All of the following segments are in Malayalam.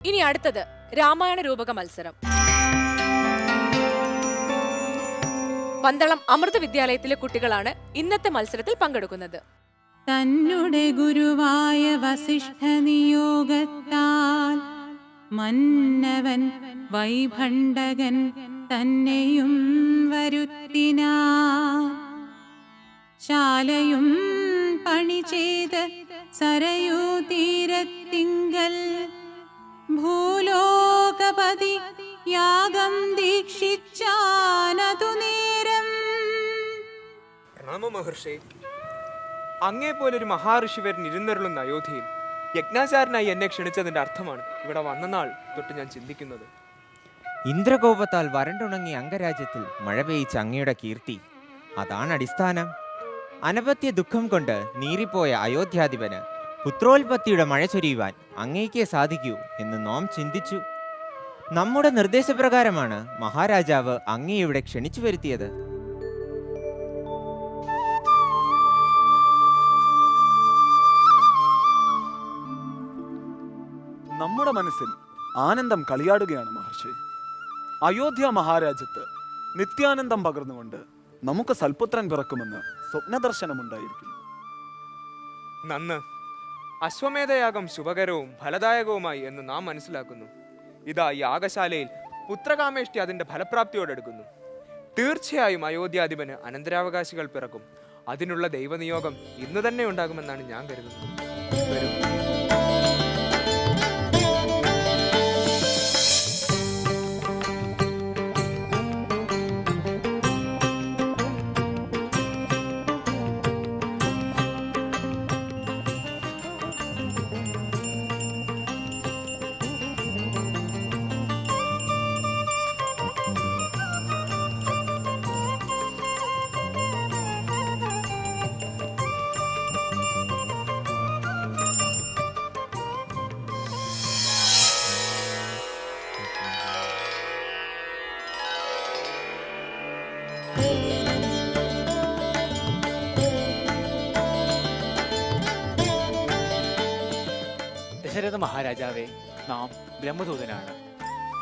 ഇനി അടുത്തത് രാമായണ രൂപക മത്സരം. പന്തളം അമൃത വിദ്യാലയത്തിലെ കുട്ടികളാണ് ഇന്നത്തെ മത്സരത്തിൽ പങ്കെടുക്കുന്നത്. തന്നുടെ ഗുരുവായ വസിഷ്ഠ നിയോഗത്താൽ മന്നവൻ വൈഭണ്ഡകൻ തന്നെയും വരുത്തിനാ ശാലയും പണി ചെയ്ത് സരയൂ തീരത്തിങ്കൽ ഭൂലോകപതി യാഗം ദീക്ഷിച്ചാനതു നേരം. രാമമഹർഷി മഹർഷി അങ്ങേ പോലൊരു മഹാഋഷി വരൻ ഇരുന്നരുളുന്ന അയോധ്യയിൽ യജ്ഞാചാരനായി എന്നെ ക്ഷണിച്ചതിന്റെ അർത്ഥമാണ് ഇവിടെ വന്ന നാൾ തൊട്ട് ഞാൻ ചിന്തിക്കുന്നത്. ഇന്ദ്രകോപത്താൽ വരണ്ടുണങ്ങിയ അംഗരാജ്യത്തിൽ മഴ പെയ്ച്ച അങ്ങയുടെ കീർത്തി അതാണ് അടിസ്ഥാനം അനപത്യ ദുഃഖം കൊണ്ട് നീറിപ്പോയ അയോധ്യാധിപന് പുത്രോൽപത്തിയുടെ മഴ ചൊരിയുവാൻ അങ്ങേക്കേ സാധിക്കൂ എന്ന് നോം ചിന്തിച്ചു. നമ്മുടെ നിർദ്ദേശപ്രകാരമാണ് മഹാരാജാവ് അങ്ങേ ഇവിടെ ക്ഷണിച്ചു വരുത്തിയത്. നമ്മുടെ മനസ്സിൽ ആനന്ദം കളിയാടുകയാണ് മഹർഷി. അയോധ്യ മഹാരാജ്യത്ത് നിത്യാനന്ദം പകർന്നുകൊണ്ട് നമുക്ക് സൽപുത്രൻ പിറക്കുമെന്ന് സ്വപ്നദർശനമുണ്ടായിരിക്കും നന്ന് അശ്വമേധയാഗം ശുഭകരവും ഫലദായകവുമായി എന്ന് നാം മനസ്സിലാക്കുന്നു. ഇതാ യാഗശാലയിൽ പുത്രകാമേഷ്ടി അതിന്റെ ഫലപ്രാപ്തിയോടെടുക്കുന്നു തീർച്ചയായും അയോധ്യാധിപന് അനന്തരാവകാശികൾ പിറക്കും. അതിനുള്ള ദൈവനിയോഗം ഇന്ന് തന്നെ ഉണ്ടാകുമെന്നാണ് ഞാൻ കരുതുന്നത്. ദശരഥ മഹാരാജാവേ നാം ബ്രഹ്മദൂതനാണ്.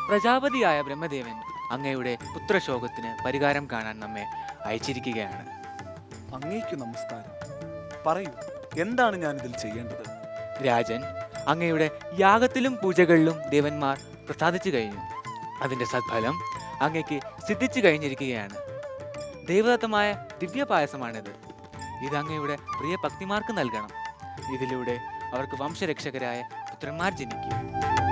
പ്രജാപതിയായ ബ്രഹ്മദേവൻ അങ്ങയുടെ പുത്രശോകത്തിന് പരിഹാരം കാണാൻ നമ്മെ അയച്ചിരിക്കുകയാണ്. അങ്ങേക്കു നമസ്കാരം. പറയൂ എന്താണ് ഞാൻ ഇതിൽ ചെയ്യേണ്ടത്? രാജൻ അങ്ങയുടെ യാഗത്തിലും പൂജകളിലും ദേവന്മാർ പ്രസാദിച്ചു കഴിഞ്ഞു. അതിന്റെ സദ്ഫലം അങ്ങയ്ക്ക് സിദ്ധിച്ചു കഴിഞ്ഞിരിക്കുകയാണ്. ദൈവദത്തമായ ദിവ്യപായസമാണിത്. ഇത് അങ്ങയുടെ പ്രിയ ഭക്തിമാർക്ക് നൽകണം. ഇതിലൂടെ അവർക്ക് വംശരക്ഷകരായ പുത്രന്മാർ ജനിക്കും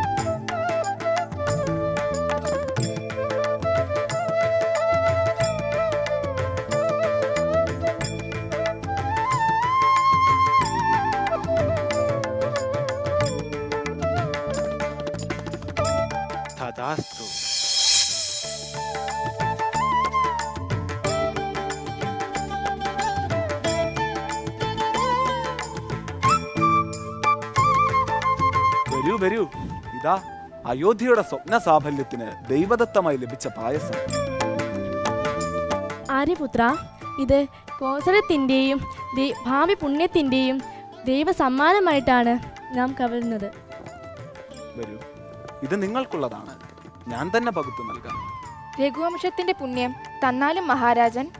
വരൂ. ഇതാ അയോധ്യയുടെ സ്വപ്ന സാഫല്യത്തിന് ദൈവദത്തമായി ലഭിച്ച പായസം. ആര്യപുത്ര ഇത് കോസലത്തിന്റെയും ഭാവി ദൈവ സമ്മാനമായിട്ടാണ് നാം കവരുന്നത്. വരൂ. ഇത് നിങ്ങൾക്കുള്ളതാണ്. ഞാൻ തന്നെ പകുത്തു നൽകാം. രഘുവംശത്തിന്റെ പുണ്യം തന്നാലും മഹാരാജൻ.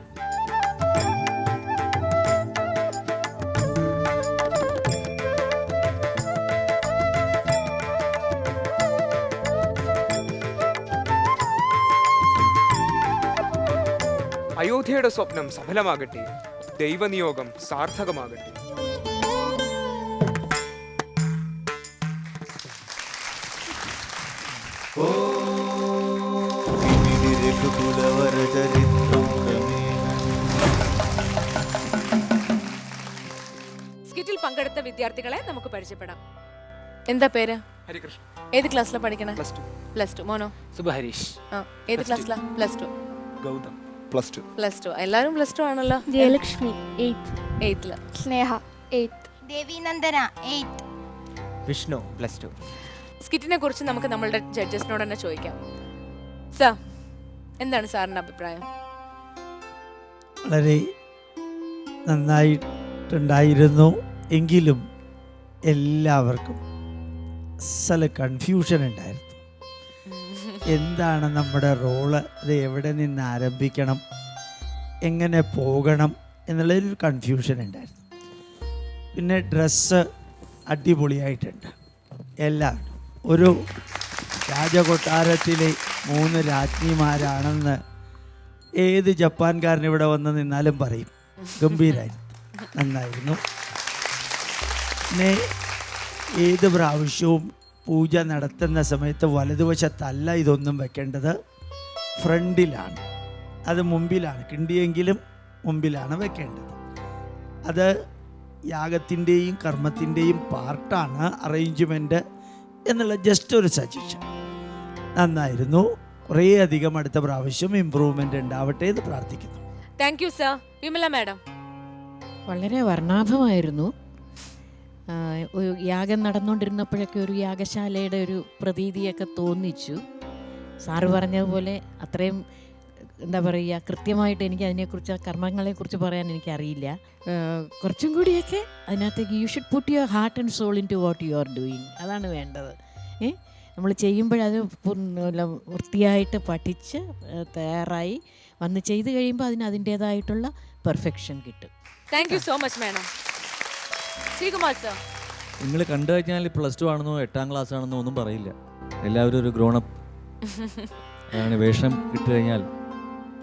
അയോധ്യയുടെ സ്വപ്നം സഫലമാകട്ടെ. ദൈവനിയോഗം സാർത്ഥകമാകട്ടെ. സ്കിറ്റിൽ പങ്കെടുത്ത വിദ്യാർത്ഥികളെ നമുക്ക് പരിചയപ്പെടാം. എന്താ പേര്? ഹരികൃഷ്ണൻ. ഏത് ക്ലാസ്സിലാണ് പഠിക്കണേ? Plus two. Plus two. മോനോ? സുബഹരീഷ്. ആ ഏത് ക്ലാസ്സിലാ? Plus two. Gautham. Plus two plus two എല്ലാവരും പ്ലസ് ടു ആണല്ലോ. Jayalakshmi eighth എയ്ത്തിൽ Sneha eighth Devinandana eight Vishnu plus two സ്കിറ്റിനെ കുറിച്ച് നമുക്ക് നമ്മളുടെ ജഡ്ജസിനോട് തന്നെ ചോദിക്കാം. സാർ എന്താണ് സാറിന്റെ അഭിപ്രായം? വളരെ നന്നായിട്ടുണ്ടായിരുന്നു എങ്കിലും എല്ലാവർക്കും സ്ഥല കൺഫ്യൂഷൻ ഉണ്ടായിരുന്നു. എന്താണ് നമ്മുടെ റോൾ അത് എവിടെ നിന്ന് ആരംഭിക്കണം? എങ്ങനെ പോകണം? എന്നുള്ളൊരു കൺഫ്യൂഷൻ ഉണ്ടായിരുന്നു. പിന്നെ ഡ്രസ്സ് അടിപൊളിയായിട്ടുണ്ട്. എല്ലാം. ഒരു രാജകൊട്ടാരത്തിലെ മൂന്ന് രാജ്ഞിമാരാണെന്ന് ഏത് ജപ്പാൻകാരൻ ഇവിടെ വന്ന് നിന്നാലും പറയും. ഗംഭീരായി. നന്നായിരുന്നു. പിന്നെ ഏത് പ്രാവശ്യവും പൂജ നടത്തുന്ന സമയത്ത് വലതുവശത്തല്ല ഇതൊന്നും വെക്കേണ്ടത്. ഫ്രണ്ടിലാണ്. അത് മുമ്പിലാണ്. കിണ്ടിയെങ്കിലും മുമ്പിലാണ് വെക്കേണ്ടത്. അത് യാഗത്തിന്റെയും കർമ്മത്തിന്റെയും പാർട്ടാണ് അറേഞ്ച്മെന്റ് എന്നുള്ള ജസ്റ്റ് ഒരു സജഷൻ നന്നായിരുന്നു. കുറേ അധികം അടുത്ത പ്രാവശ്യം ഇമ്പ്രൂവ്മെന്റ് ഉണ്ടാവട്ടെ എന്ന് പ്രാർത്ഥിക്കുന്നു. Thank you sir Vimala madam. വളരെ വർണാഭമായിരുന്നു. ഒരു യാഗം നടന്നുകൊണ്ടിരുന്നപ്പോഴൊക്കെ ഒരു യാഗശാലയുടെ ഒരു പ്രതീതിയൊക്കെ തോന്നിച്ചു. സാറ് പറഞ്ഞതുപോലെ അത്രയും എന്താ പറയുക കൃത്യമായിട്ട് എനിക്ക് അതിനെക്കുറിച്ച് ആ കർമ്മങ്ങളെക്കുറിച്ച് പറയാൻ എനിക്കറിയില്ല. കുറച്ചും കൂടിയൊക്കെ അതിനകത്തേക്ക് you should put your heart and soul into what you are doing അതാണ് വേണ്ടത്. ഏ നമ്മൾ ചെയ്യുമ്പോഴത് വൃത്തിയായിട്ട് പഠിച്ച് തയ്യാറായി വന്ന് ചെയ്ത് കഴിയുമ്പോൾ അതിന് അതിന്റേതായിട്ടുള്ള പെർഫെക്ഷൻ കിട്ടും. Thank you so much madam നിങ്ങൾ കണ്ടു കഴിഞ്ഞാൽ പ്ലസ് ടു ആണെന്നോ എട്ടാം ക്ലാസ് ആണെന്നോ ഒന്നും പറയില്ല. എല്ലാവരും ഒരു ഗ്രോണപ്പ് അതാണ് വേഷം ഇട്ട് കഴിഞ്ഞാൽ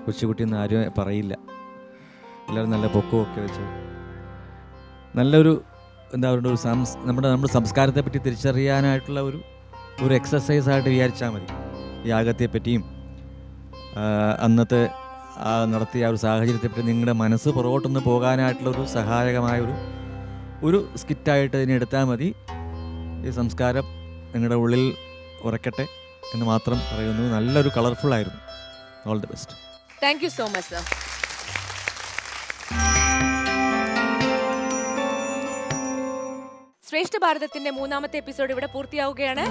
കൊച്ചുകുട്ടി എന്ന് ആരും പറയില്ല. എല്ലാവരും നല്ല പൊക്കമൊക്കെ വെച്ച്. നല്ലൊരു എന്താ പറയുക ഒരു സംസ് നമ്മുടെ നമ്മുടെ സംസ്കാരത്തെ പറ്റി തിരിച്ചറിയാനായിട്ടുള്ള ഒരു ഒരു എക്സസൈസ് ആയിട്ട് വിചാരിച്ചാൽ മതി. യാഗത്തെ പറ്റിയും അന്നത്തെ നടത്തിയ ആ ഒരു സാഹചര്യത്തെപ്പറ്റി നിങ്ങളുടെ മനസ്സ് പുറകോട്ടൊന്ന് പോകാനായിട്ടുള്ള ഒരു സഹായകമായ ഒരു ഒരു സ്കിറ്റായിട്ട് ഇതിനെ എടുത്താൽ മതി. ഈ സംസ്കാരം നിങ്ങളുടെ ഉള്ളിൽ ഉറക്കട്ടെ എന്ന് മാത്രം പറയുന്നു. നല്ലൊരു കളർഫുൾ ആയിരുന്നു. All the best thank you so much sir ശ്രേഷ്ഠ ഭാരതത്തിന്റെ മൂന്നാമത്തെ എപ്പിസോഡ് ഇവിടെ പൂർത്തിയാവുകയാണ്.